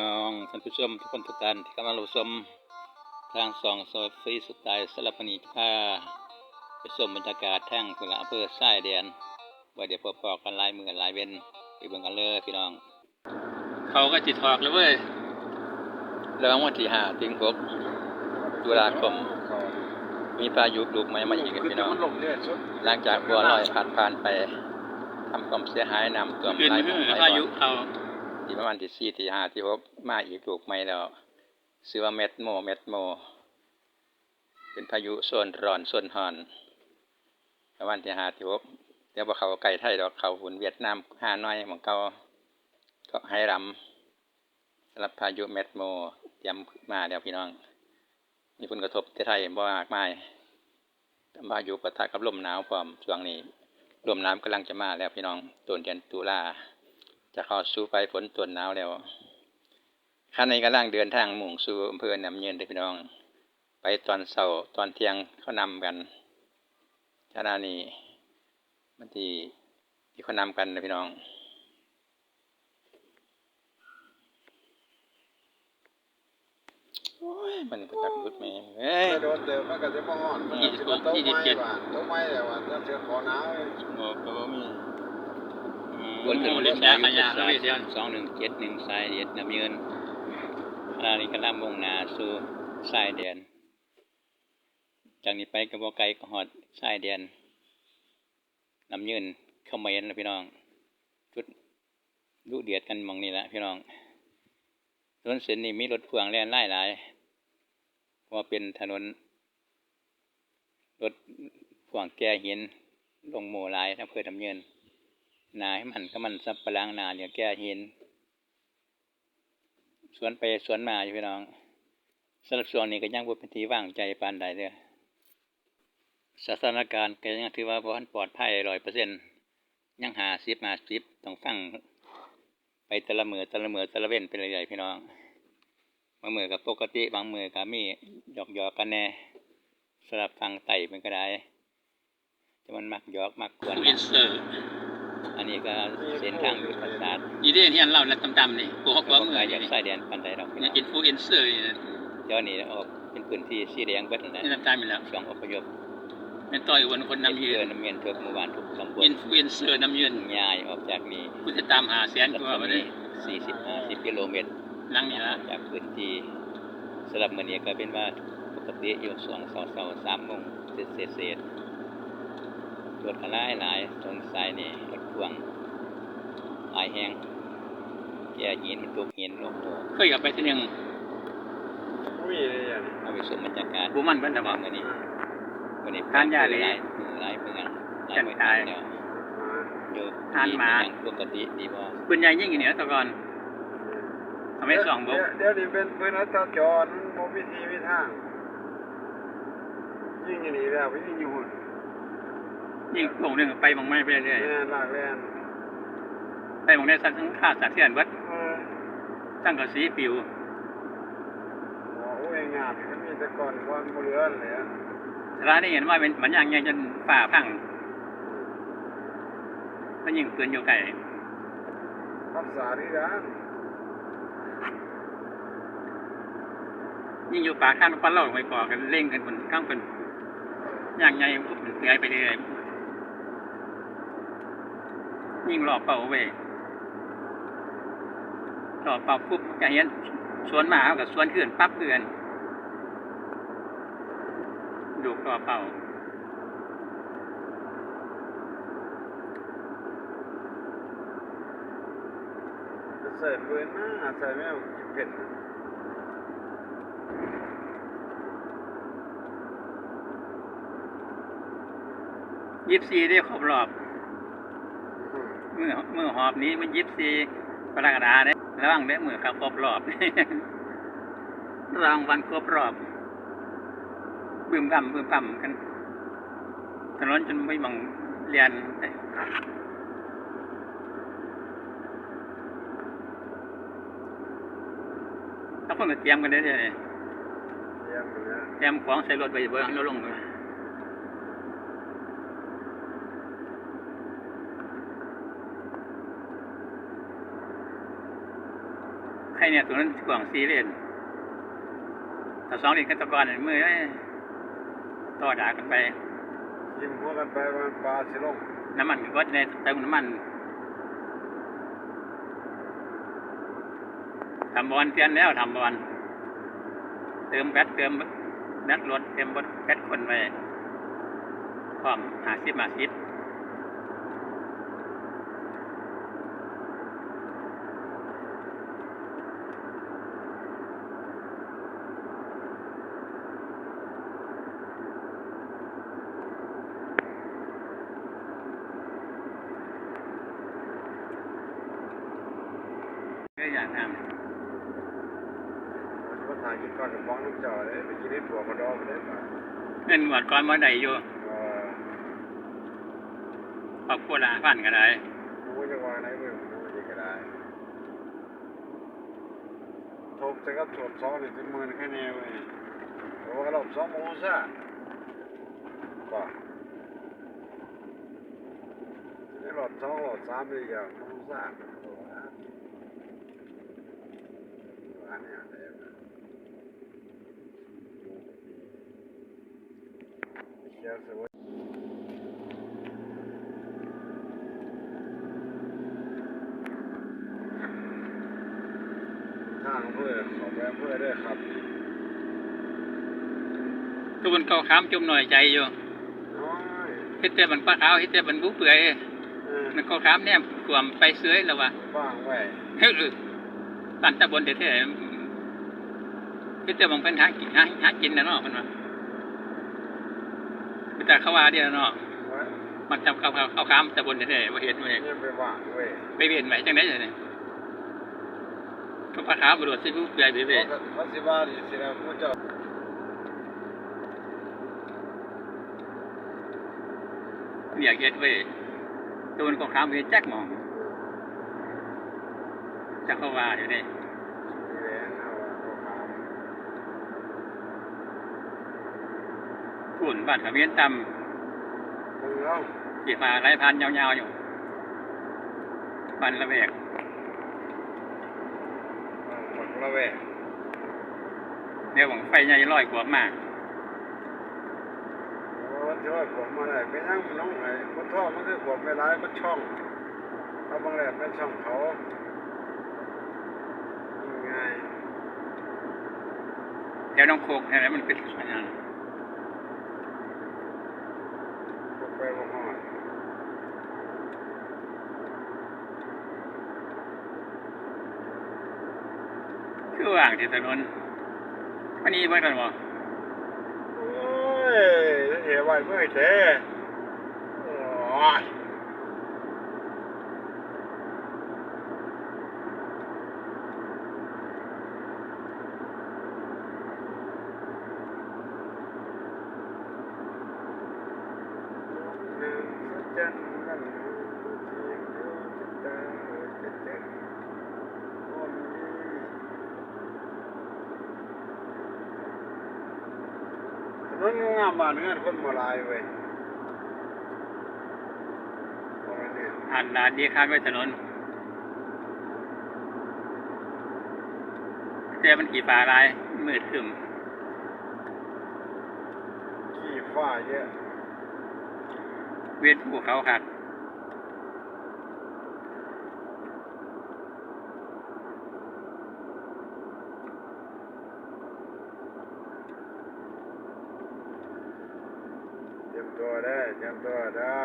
น้องท่านผู้ชมทุกคนทุกท่านที่กำลังรับชมทางสองโซฟรีสไตล์สลับปนีพาไปชมบรรยากาศทางพุ่นละอำเภอทรายแดนว่าเดี๋ยวพบปอกันหลายมือหลายเว้นไปเบิ่งกันเลยพี่น้อง เขาก็จิตถอกแล้วเว้ยแล้ววันที่ห้าถึงหกตุลาคมมีพายุลูกใหม่มาอีกพี่น้องหลังจากบัวลอยผ่านผ่านไปทำความเสียหายนำตัวขึ้นลายหฮืมู่อหลายพาบ่อนยุเขา ที่ประมาณที่สี่ที่ห้าที่หกมาอีกลูกใหม่แล้วชื่อว่าเม็ดโมเม็ดโม เป็นพายุโซนร้อนโซนฮอนประมาณที่ห้าที่หกเดี๋ยวพอเขาไก่ไทยดอกเขาหุ่นเวียดนามห้าน้อยของเขาก็ให้รำสำหรับพายุเม็ดโมเตรียมมาแล้วพี่น้อง มีผลกระทบที่ไทยบ่มากมายพายุปะทะกับลมหนาวพร้อมช่วงนี้ลมหนาวกำลังจะมาแล้วพี่น้องต้นเดือนตุลา จะเข้าสู่ไปฝนต้นหนาวแล้วข้าในกำลังเดินทางมุ่งสู่อำเภอน้ำเย็นเด้อพี่น้อง ไปตอนเสาร์ตอนเที่ยงเขานำกันชานานี้มันที่ที่เขานำกันนะพี่น้องโอ้ยมันก็จักรุดแม่งเอ้ยโดนเดิมมันก็จะมาห่อนมันจะมาโต๊ะไม้บ้านโต๊ะไม้แต่ว่าจะเจอขอหนาวบอกก็บ่มี บนถึงเล็กแล้วขยะแล้วเดียวสองหนึ่งเจ็ดหนึ่งสายเดียดน้ำเยินขณะนี้กำลังมุ่งหน้าสู่สายแดน จากนี้ไปก็บ่ไกลก็ฮอดสายแดนน้ำเยินเข้ามาเย็นแล้วพี่น้องจุดดุเดือดกันหมองนี้ละพี่น้องถนนเส้นนี้มีรถพ่วงแล่นไล่หลายเพราะว่าเป็นถนน รถพ่วงแก่หินลงโมหลายอำเภอน้ำเยิน นาให้มันก็มันสับปะลังนาเนี่ยแก่หินสวนไปสวนมาอยู่พี่น้องสำหรับช่วงนี้ก็ยังบ่เป็นที่ว่างใจปานใดเด้อสถานการณ์ก็ยังถือว่าบ่ทันปลอดภัยร้อยเปอร์เซ็นต์ยังหาสิบมาสิบต้องฟังไปต่ละมือต่ละมือต่ละเว้นไปเรื่อยๆพี่น้องบางมือกับปกติบางมือก็มีหยอกหยอกกันแน่สำหรับฟังไต่มันก็ได้จะมันมักหยอกมักกวน ก็เส้นทางยุทธศาสตร์ยีเดียนที่อันเล่าแล้วต่ำๆนี่โกหกว่ามืออนี่ยากใส่แดนปันใดดอกพี่น้องอินฟลูเอนเซอร์นี่เดี๋ยวนี้ออกเป็นพื้นที่สีแดงเบิดนั่นแหละนี่ต่ำๆนี่แล้วช่วงอพยพเป็นต่อยวันคนนำยืเดินนน้ำเมียนทุกหมู่บ้านทุกตำบลอินฟลูเอนเซอร์นำยืนย้ายออกจากนี้ผู้ติดตามหาแสนรักว่าศวันมีนี้สี่สิบห้าสิบกิโลเมตรนั่งนี่ละจากพื้นที่สำหรับมื้อนี้ก็เป็นว่าปกติอยู่ช่วงเช้าๆสามโมงเศษเศษๆรถก็หลายหลายตรงสายนี่รถพ่วง หลายแห้งแก่หินมันตุกหินลงตัวเคยกลับไปที่หนึ่งมีเลยอย่างเอาไปชมบรรยากาศบูมันเพิ่นแต่ว่ามื้อนี้วันนี้ทานยาเลยหลายมือหลายเมืองหลายจันเมืองทายแล้วอยู่ทานหมาดีเป็นปกติดีบ่ปืนใหญ่ยิ่งอย่างนี้ตะก่อนทำให้สองบกเดี๋ยวนี้เป็นปืนอัตราจรโมวิธีวิทาง ยิงอย่างนี้แล้วยิงอยู่หุ่นยิ่งลงหนึ่งไปบางไม่ไปเรื่อยแน่ลากแล่นๆ ไปบางได้สักทั้งขาดสักเทียนวัดเออตั้งกระสีปิวโอ้ยงานมันมีแต่ก่อนวันบ่เหลือเลยร้านนี้เห็นว่าเป็นมันอย่างไงจนฝ่าพังมันยิงปืนอยู่ไกลรักษาดีนะยิ่งอยู่ป่าข้างฟันเล่าลงไปก่อกันเร่งกันบนข้างเป็นอย่างไงมันเลื้อยไปเรื่อยยิ่งหลอกเป่าเว้ย หลอกเป่าปุ๊บจะเห็นสวนหมากับสวนเขื่อนปั๊บเขื่อนดูกรอเป่าใส่ปืนนะใส่แม่กินเผ็ดยิบซีได้ครบรอบมือมือหอบนี้มันยิบซีกรกฎาเนี่ย ระวังได้มือครับครบรอบรางวัลครบรอบบึมบั่มบึมบั่มกันถนนจนไม่บังเรียนถ้าคนก็เตรียมกันได้เลยเยี่ยมเลยเตรียมของใส่รถไปเบอร์ให้เราลงเลย ใครเนี่ยตัวนั้นกว่างสี่เลนถ้าสองเลนก็ตะกอนมือเอ้ยต่อด่ากันไป ยิ้มหัวกันไปมันปลาสิลงน้ำมันก็ในเติมน้ำมันทำบอลเตียนแล้วทำบอลเติมแบตเติมแบตรถเติมบดแบตคนไว้พร้อมหาสิบมาสิบ ก็อยากทมันถ่ายกินก่อนกับบ้องน้ำจ่อเลยไปกินให้ปวกกระดองไปเลยป่ะำเงินหมดก่อนมาได้อยู่เออครอบครัวละพันก็ได้กูจะวางไหนมึงกูจะก็ได้ทบจะก็ตรวจสอบเป็นหมื่นแค่นี้เว้ยเพราะว่าเราสองโมงซะป่ะนี่หลอดสองหลอดสามเลยอย่างโมงซะอันนี้อะไรนะเขียนสวยทา งเพื่อขอแวะเพื่อด้วยครับทุกคนเขาค้ามจุ่มหน่อยใจอยู่น้อยเฮ็ดแต่มันปลาขาวเฮ็ดแต่มันบุเปื่อยเออมันเขาค้ามเนี่ยขวมไปเสื้อยแล้ววะบ้างไว้เฮ้ยตันตะบนเท่ๆเฮ็ดแต่บางเพิ่นหากินหาหากินนะเนาะเพิ่นว่าแต่เขาว่าเดียวเนาะไว้มันจำเขาเขาเขาค้ามตะบนเท่ๆบ่เฮ็ดไว้เนี่ยไปว่างเว้ยไปเวียนไหมจังได๋เนี่ยเขาปลาขาวบ่โดดสิบุเปื่อยไปเว้ยเขาสิบ้าดิสิแล้วผู้เจ้าเรียกเฮ็ดเว้ยตัวมันก็ค้ามเฮ็ดจักหมองจักเขาว่าอยู่นี่ สีแดงเอาเขาขาม ฝุ่นบ้านขมิ้นตมึงเอาำขี่ฟ้าไหลพันยาวๆอยู่บ้านละแวกหมดละเว้ยเดี๋ยวหวังไฟใหญ่ลอยกว่ามาวันที่ว่าผมมาได้เป็นยังน้องไอ้คนท่อมันคือผมไปร้ายมันช่องเอาบางแหลมเป็นช่องเขายังไงเดี๋ยวน้องโคกอะไรมันเป็นอันนั้น พวก ไปบ่ฮอดคือว่างที่ถนนวันนี้เมื่อกันบ่โอ้ยเหี้ยไว้เมื่อยเท่โอ้ย มันงามบ้านเงินคนมาลายเว้ยบ่แม่นนี่ยอ่านด่านดีคาดไว้ถนนแต่มันขี่ฟ้าลายมืดครึ้มขี้ฟ้าเยอะ เวียนภูเขาคักเตรียมตัวเด้อเตรียมตัวเด้อ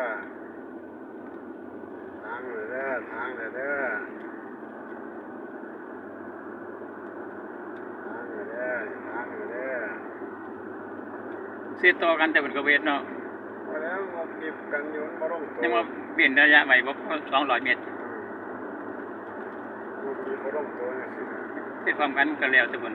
ทางเลยเด้อทางเลยเด้อทางเลยเด้อทางเลยเด้อเสียต่อกันแต่มันก็เวทเนาะพอ แล้วงบกิบกันอยู่มันบ่ลงตัวยังว่าเปลี่ยนระยะไว้บ่สองร้อยเมตรงบกิบบ่ลงตัวจังซี่นะเป็นความกันก็แล้วแต่บน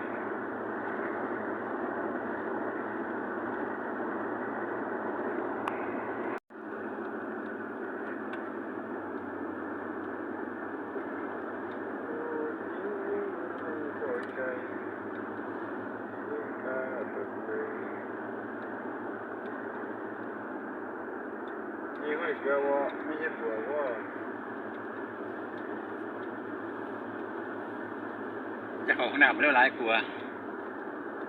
โอ้ยใจตาตุกเลยนี่ห้อย เสือว่าไม่ใช่ตัวว่าจะของหนามเรียวร้ายกลัวา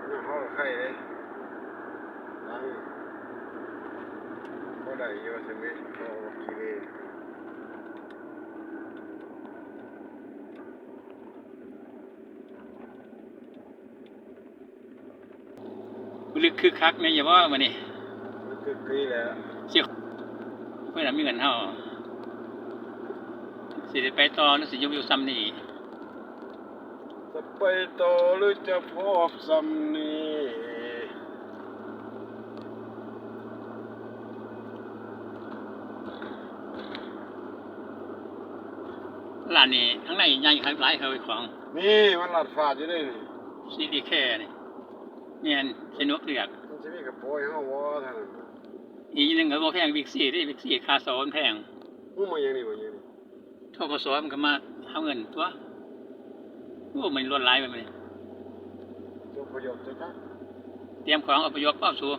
น่าเขากับไข่เลยล้างเขาได้เยอะใช่ไหมเขาเอาขี้เลยลึกคึกคักเนี่ยอย่าว่ามานี่มันคือกีแหล้วเสีย เพื่อนมีเงินเท่าสิได้ไปต่อหรือสิอยุบอยู่ซ้ำนี่จะไปต่อหรือจะพบซ้ำนี้ร้านนี้ข้างในใหญ่ครับหลายเขาของ นี่มันหลัดฝาดอยู่ด้วยนี่ซีดีแค่นี่เมียนสนุกเลือกมันจะมีกระโปรงให้เขาวอเท่านั้น อีกหนึ่งก็บ่แพงบิ๊กซีได้บิ๊กซีค่าสอนแพงมึงมาอย่างนี้มาอย่างนี้ทกศมันก็มาเอาเงินตัวโอ้มันล้วนหลายไปเลยตัวประโยชน์จะจ้ะเตรียมของอพยพเข้าสู่